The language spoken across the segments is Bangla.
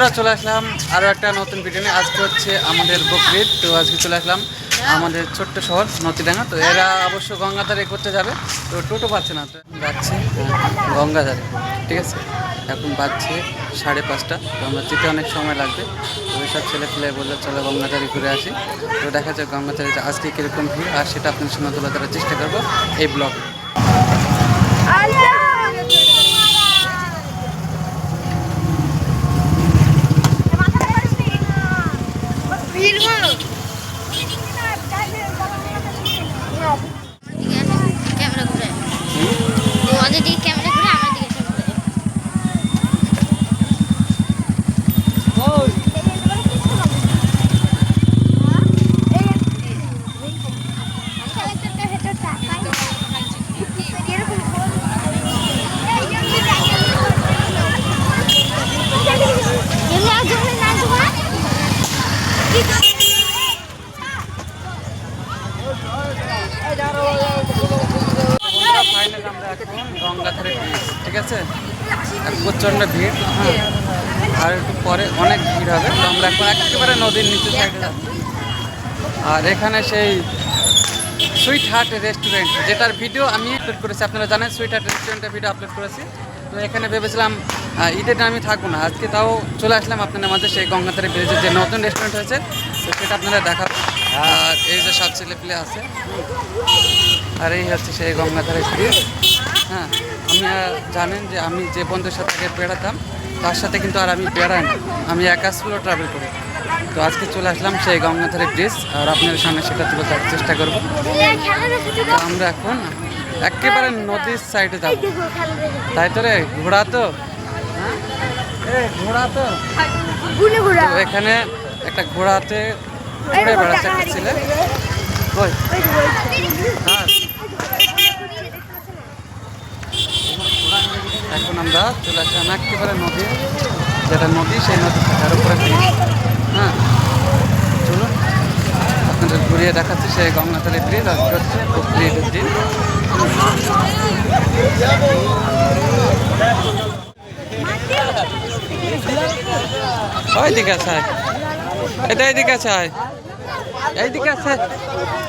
বন্ধুরা চলে আসলাম আরও একটা নতুন ভিডিও নিয়ে। আজকে হচ্ছে আমাদের বকরিদ। তো আজকে চলে আসলাম আমাদের ছোট্ট শহর নদীডাঙ্গা। তো এরা অবশ্য গঙ্গাধারে করতে যাবে। তো টোটো পাচ্ছে না। তো যাচ্ছে হ্যাঁ, গঙ্গাধারে। ঠিক আছে? এখন বাজছে সাড়ে পাঁচটা। তো আমরা যেতে অনেক সময় লাগবে। তো ওই সব ছেলে পেলে বললে চলো গঙ্গাধারে ঘুরে আসি। তো দেখা যাক গঙ্গাধারে আজকে কীরকম ভিড়। আর সেটা আপনার সঙ্গে তুলে ধরার চেষ্টা করব এই ব্লগে ক্যামেরা ঘুরে ওদের দিকে ক্যামেরা ঘুরে আমার দিকে সব ঘুরে বন্ধুরা ফাইনাল আমরা এখন গঙ্গাধারে ব্রিজ ঠিক আছে প্রচণ্ড ভিড় হ্যাঁ। আর একটু পরে অনেক ভিড় হবে, তো আমরা এখন একেবারে নদীর নিচে সাইডে আর এখানে সেই সুইট হার্ট রেস্টুরেন্ট, যেটার ভিডিও আমি আপলোড করেছি, আপনারা জানেন সুইট হার্ট রেস্টুরেন্টের ভিডিও আপলোড করেছি। তো এখানে ভেবেছিলাম ঈদের আমি থাকব না, আজকে তাও চলে আসলাম আপনাদের মাঝে সেই গঙ্গাধারে ব্রিজের যে নতুন রেস্টুরেন্ট হয়েছে, তো সেটা আপনারা দেখাবো। আর এই যে সব ছেলে পেলে আছে, আর এই হচ্ছে সেই গঙ্গাধারের ব্রিজ হ্যাঁ। আমি জানেন যে আমি যে বন্ধুর সাথে আগে বেড়াতাম তার সাথে কিন্তু আর আমি বেড়াই না। আমি একা স্কুলে ট্রাভেল করি। তো আজকে চলে আসলাম সেই গঙ্গাধারের ব্রিজ আর আপনাদের সামনে সেটা তুলে ধরার চেষ্টা করব। তো আমরা এখন একেবারে নদীর সাইডে যাব। তাই তো রে? ঘোড়া তো? হ্যাঁ? ঘোড়া তো? তো এখানে একটা ঘোড়াতে ঘুরে বেড়াচ্ছে একটা ছেলে। হ্যাঁ? আমরা চলে আসলাম একেবারে নদী, যেটা নদী, সেই নদী থাকার উপরে হ্যাঁ চলুন, আপনাদের ঘুরিয়ে দেখাচ্ছি সেই গঙ্গাতলী ব্রিজ আজকে হচ্ছে বকরিদের দিন ওইদিকে আছে। আয়। এটা এইদিকে আছে। এইদিকে আছে।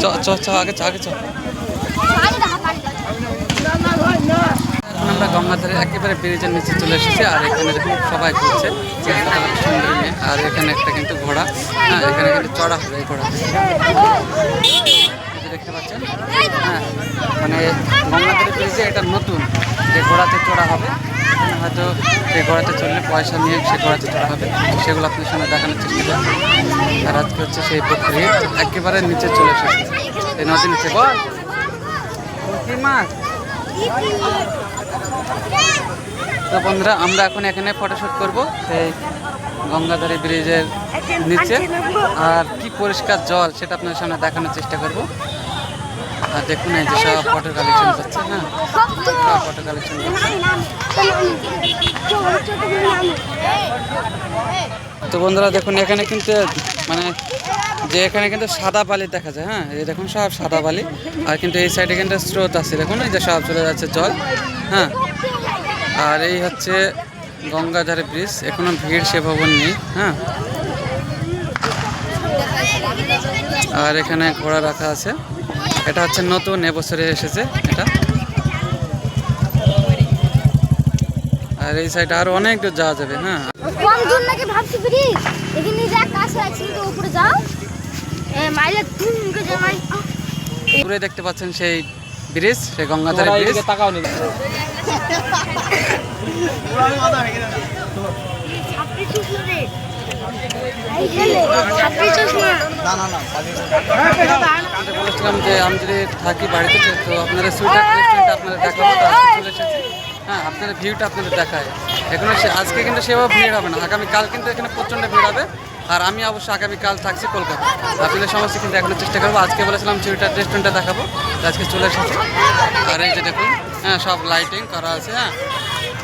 চ চ চ, আগে চ, আগে আমরা গঙ্গাধারে একেবারে ব্রিজের নিচে চলে এসেছি, আর এখানে দেখুন সবাই ঘুরছে আর এখানে একটা কিন্তু ঘোড়া হ্যাঁ এখানে কিন্তু চড়া হবে এই ঘোড়া দেখতে পাচ্ছেন হ্যাঁ মানে গঙ্গাধারে ব্রিজে এটা নতুন যে ঘোড়াতে চড়া হবে। হয়তো সেই ঘোড়াতে চললে পয়সা নিয়ে সে ঘোড়াতে চড়া হবে। সেগুলো আপনার সঙ্গে দেখানোর চেষ্টা করছি আর আজকে হচ্ছে সেই পুকুরে একেবারে নিচে চলে এসেছে। এই নদীর নিচে, বল। তো বন্ধুরা, আমরা এখন এখানে ফটোশ্যুট করব সেই গঙ্গাধারী ব্রিজের নিচে। আর কি পরিষ্কার জল সেটা আপনার সামনে দেখানোর চেষ্টা করব। আর দেখুন এই যে সব ফটো কালেকশন করছে হ্যাঁ। ফটো কালেকশন তো বন্ধুরা দেখুন, এখানে কিন্তু মানে যে এখানে কিন্তু সাদা বালি দেখা যায় হ্যাঁ? এই দেখুন, সব সাদা বালি। আর কিন্তু এই সাইডে কিন্তু স্রোত আছে, দেখুন, এই যে সব চলে যাচ্ছে জল হ্যাঁ? আর এই হচ্ছে গঙ্গাধারে ব্রিজ, এখনও ভিড় সে ভবন নেই হ্যাঁ? আর এখানে ঘোড়া রাখা আছে। এটা হচ্ছে নতুন, এবছরে এসেছে এটা। আর এই সাইডে আরও অনেক দূর যাওয়া যাবে হ্যাঁ। কম দূর নাকি ভাবছি ব্রিজ এখানে যা কাছে আছে তো উপরে যাও। এ মাইলে তুম করে যাই দূরে দেখতে পাচ্ছেন সেই ব্রিজ সেই গঙ্গাধারে ব্রিজ তাকাও নি। বলেছিলাম যে আমি যদি থাকি বাড়িতে তো আপনারা সুইটার আপনারা দেখাবো তো চলে এসেছি। হ্যাঁ আপনাদের ভিউটা আপনাদের দেখায়। এখানে আজকে কিন্তু সেভাবে ভিড় হবে না। আগামীকাল কিন্তু এখানে প্রচণ্ড ভিড় হবে। আর আমি অবশ্য আগামীকাল থাকছি কলকাতা। আপনাদের সমস্ত কিন্তু দেখানোর চেষ্টা করব। আজকে বলেছিলাম চুরিটার রেস্টুরেন্টটা দেখাবো। আজকে চলে এসেছি। আর এই যে দেখুন হ্যাঁ সব লাইটিং করা আছে হ্যাঁ।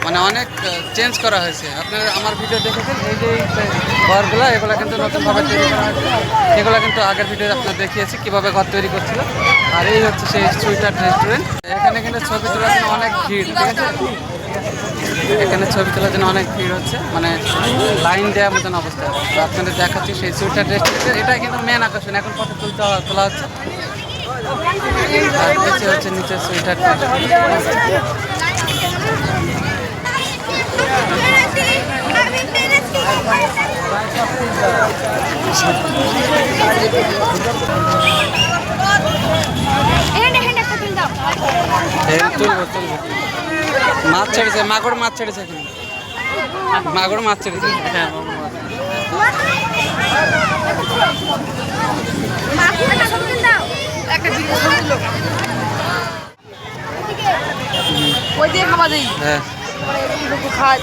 মানে অনেক চেঞ্জ করা হয়েছে। আপনারা আমার ভিডিও দেখেছেন? এই যে ঘরগুলো, এগুলো কিন্তু নতুনভাবে তৈরি করা হয়েছে। এগুলো কিন্তু আগের ভিডিও আপনার দেখিয়েছি, কীভাবে ঘর তৈরি করছিল। আর এই হচ্ছে সেই সুইটার রেস্টুরেন্ট। এখানে কিন্তু ছবি তোলার জন্য অনেক ভিড়। এখানে ছবি তোলার জন্য অনেক ভিড় হচ্ছে। মানে লাইন দেওয়ার মতন অবস্থা। তো আপনাদের দেখাচ্ছি সেই সুইটার রেস্টুরেন্ট এটা কিন্তু মেন আকর্ষণ। এখন কত তুলতে তোলা হচ্ছে। আর হচ্ছে নিচে সুইটার এখানে এখানে একটা তুল দাও তুলবো তুলবো মাছ ছেড়েছে মাগুর মাছ ছেড়েছে মাগুর মাছ ছেড়েছে। হ্যাঁ একটা জিনিস ওই দিয়ে খাওয়া দিই। হ্যাঁ। খাওয়া